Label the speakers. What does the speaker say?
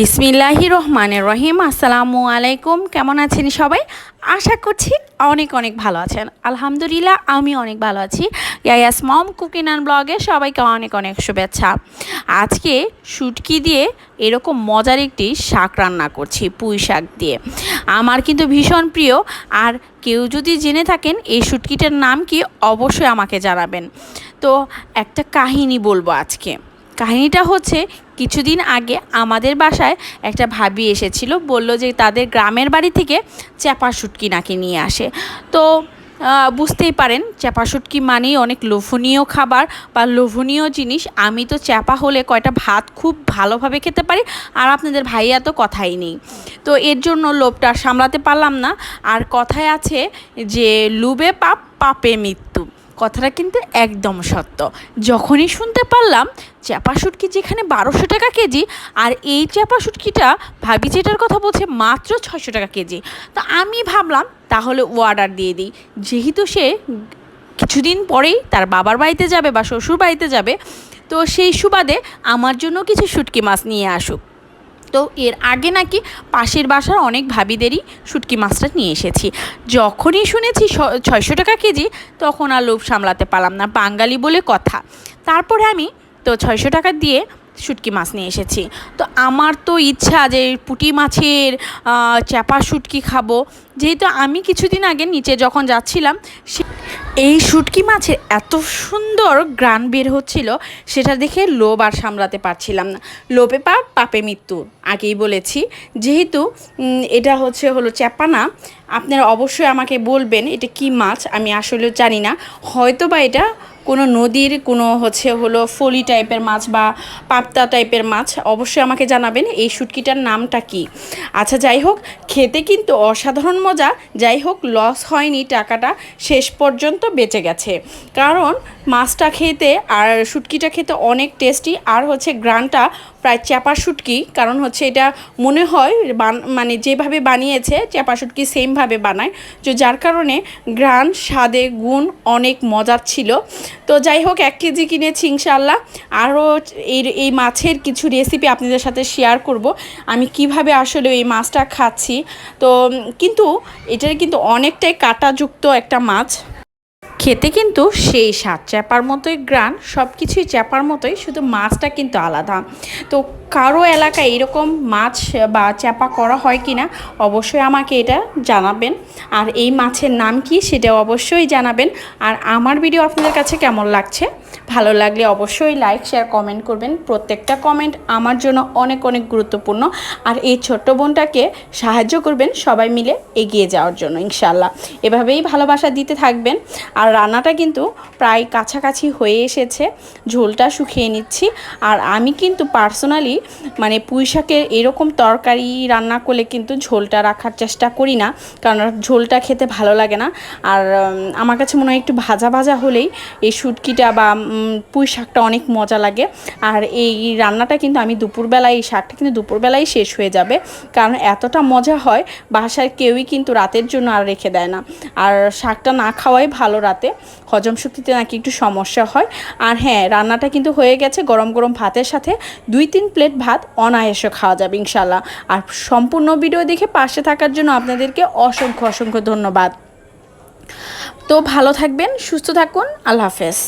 Speaker 1: বিসমিল্লাহি রহমানের রহিম। আসসালামু আলাইকুম। কেমন আছেন সবাই? আশা করছি অনেক অনেক ভালো আছেন। আলহামদুলিল্লাহ আমি অনেক ভালো আছি। ইয়াস মম কুকিং অ্যান্ড ব্লগে সবাইকে অনেক অনেক শুভেচ্ছা। আজকে শুটকি দিয়ে এরকম মজার একটি শাক রান্না করছি, পুঁই শাক দিয়ে। আমার কিন্তু ভীষণ প্রিয়। আর কেউ যদি জেনে থাকেন এই শুটকিটার নাম কি, অবশ্যই আমাকে জানাবেন। তো একটা কাহিনী বলব আজকে। কাহিনীটা হচ্ছে, কিছুদিন আগে আমাদের বাসায় একটা ভাবি এসেছিল, বলল যে তাদের গ্রামের বাড়ি থেকে চ্যাপা শুটকি নাকি নিয়ে আসে। তো বুঝতেই পারেন, চ্যাপা শুটকি মানেই অনেক লোভনীয় খাবার বা লোভনীয় জিনিস। আমি তো চ্যাপা হলে কয়টা ভাত খুব ভালোভাবে খেতে পারি, আর আপনাদের ভাইয়া তো কথাই নেই। তো এর জন্য লোভটা সামলাতে পারলাম না। আর কথায় আছে যে, লুবে পাপ, পাপে মৃত্যু। কথাটা কিন্তু একদম সত্য। যখনই শুনতে পারলাম চ্যাপা শুটকি যেখানে বারোশো টাকা কেজি, আর এই চ্যাপা শুটকিটা ভাবি যেটার কথা বলছে মাত্র ছয়শো টাকা কেজি। তো আমি ভাবলাম তাহলে অর্ডার দিয়ে দিই। যেহেতু সে কিছুদিন পরেই তার বাবার বাড়িতে যাবে বা শ্বশুর বাড়িতে যাবে, তো সেই সুবাদে আমার জন্য কিছু শুটকি মাছ নিয়ে আসুক। তো এর আগে নাকি পাশের বাসার অনেক ভাবিদেরই শুটকি মাছটা নিয়ে এসেছি। যখনই শুনেছি ছয়শো টাকা কেজি, তখন আর লোভ সামলাতে পারলাম না, বাঙালি বলে কথা। তারপরে আমি তো ছয়শো টাকা দিয়ে শুটকি মাছ নিয়ে এসেছি। তো আমার তো ইচ্ছা যে পুঁটি মাছের চ্যাপা শুটকি খাব। যেহেতু আমি কিছুদিন আগে নিচে যখন যাচ্ছিলাম এই শুটকি মাছের এত সুন্দর গ্রান বের হচ্ছিল, সেটা দেখে লোভ আর সামলাতে পারছিলাম না। লোপে পাপ পাপে মৃত্যু। আগেই বলেছি, যেহেতু এটা হচ্ছে, হলো চ্যাপানা, আপনারা অবশ্যই আমাকে বলবেন এটা কি মাছ, আমি আসলে জানি না। হয়তো বা এটা কোনো নদীর, কোনো হচ্ছে হলো ফলি টাইপের মাছ বা পাপ্তা টাইপের মাছ, অবশ্যই আমাকে জানাবেন এই শুটকিটার নামটা কি। আচ্ছা যাই হোক, খেতে কিন্তু অসাধারণ মজা। যাই হোক লস হয়নি, টাকাটা শেষ পর্যন্ত বেঁচে গেছে। কারণ মাছটা খেতে আর শুটকিটা খেতে অনেক টেস্টি আর হচ্ছে গ্রানটা প্রায় চ্যাপা শুটকি, কারণ হচ্ছে এটা মনে হয় মানে যেভাবে বানিয়েছে চ্যাপা শুটকি সেমভাবে বানায়। তো যার কারণে গ্রান স্বাদে গুণ অনেক মজার ছিল। তো যাই হোক, এক কেজি কিনেছি ইনশাল্লাহ আরও এই এই মাছের কিছু রেসিপি আপনাদের সাথে শেয়ার করব। আমি কীভাবে আসলে এই মাছটা খাচ্ছি। তো, কিন্তু এটার কিন্তু অনেকটাই কাঁটাযুক্ত একটা মাছ। খেতে কিন্তু সেই স্বাদ। চ্যাপার মতোই গ্রান সব কিছুই চ্যাপার মতোই, শুধু মাছটা কিন্তু আলাদা। তো কারও এলাকায় এরকম মাছ বা চ্যাপা করা হয় কি না অবশ্যই আমাকে এটা জানাবেন। আর এই মাছের নাম কি সেটাও অবশ্যই জানাবেন। আর আমার ভিডিও আপনাদের কাছে কেমন লাগছে? ভালো লাগলে অবশ্যই লাইক, শেয়ার, কমেন্ট করবেন। প্রত্যেকটা কমেন্ট আমার জন্য অনেক অনেক গুরুত্বপূর্ণ। আর এই ছোট্ট বোনটাকে সাহায্য করবেন সবাই মিলে এগিয়ে যাওয়ার জন্য ইনশাল্লাহ এভাবেই ভালোবাসা দিতে থাকবেন। আর রান্নাটা কিন্তু প্রায় কাছাকাছি হয়ে এসেছে। ঝোলটা শুকিয়ে নিচ্ছি। আর আমি কিন্তু পার্সোনালি মানে পুঁই শাকের এরকম তরকারি রান্না করলে কিন্তু ঝোলটা রাখার চেষ্টা করি না। কারণ ঝোলটা খেতে ভালো লাগে না। আর আমার কাছে মনে হয় একটু ভাজা ভাজা হলেই এই শুটকিটা বা পুঁই শাকটা অনেক মজা লাগে। আর এই রান্নাটা কিন্তু আমি দুপুরবেলায়, এই শাকটা কিন্তু দুপুরবেলায় শেষ হয়ে যাবে। কারণ এতটা মজা হয় বাসার কেউই কিন্তু রাতের জন্য আর রেখে দেয় না। আর শাকটা না খাওয়াই ভালো রাতে হজম শক্তিতে নাকি একটু সমস্যা হয়। আর হ্যাঁ রান্নাটা কিন্তু হয়ে গেছে গরম গরম ভাতের সাথে। দুই তিন প্লেট ভাত অনায়াসে খাওয়া যাবে ইনশাল্লাহ আর সম্পূর্ণ ভিডিও দেখে পাশে থাকার জন্য আপনাদেরকে অসংখ্য অসংখ্য ধন্যবাদ। তো ভালো থাকবেন, সুস্থ থাকুন, আল্লাহ হাফেজ।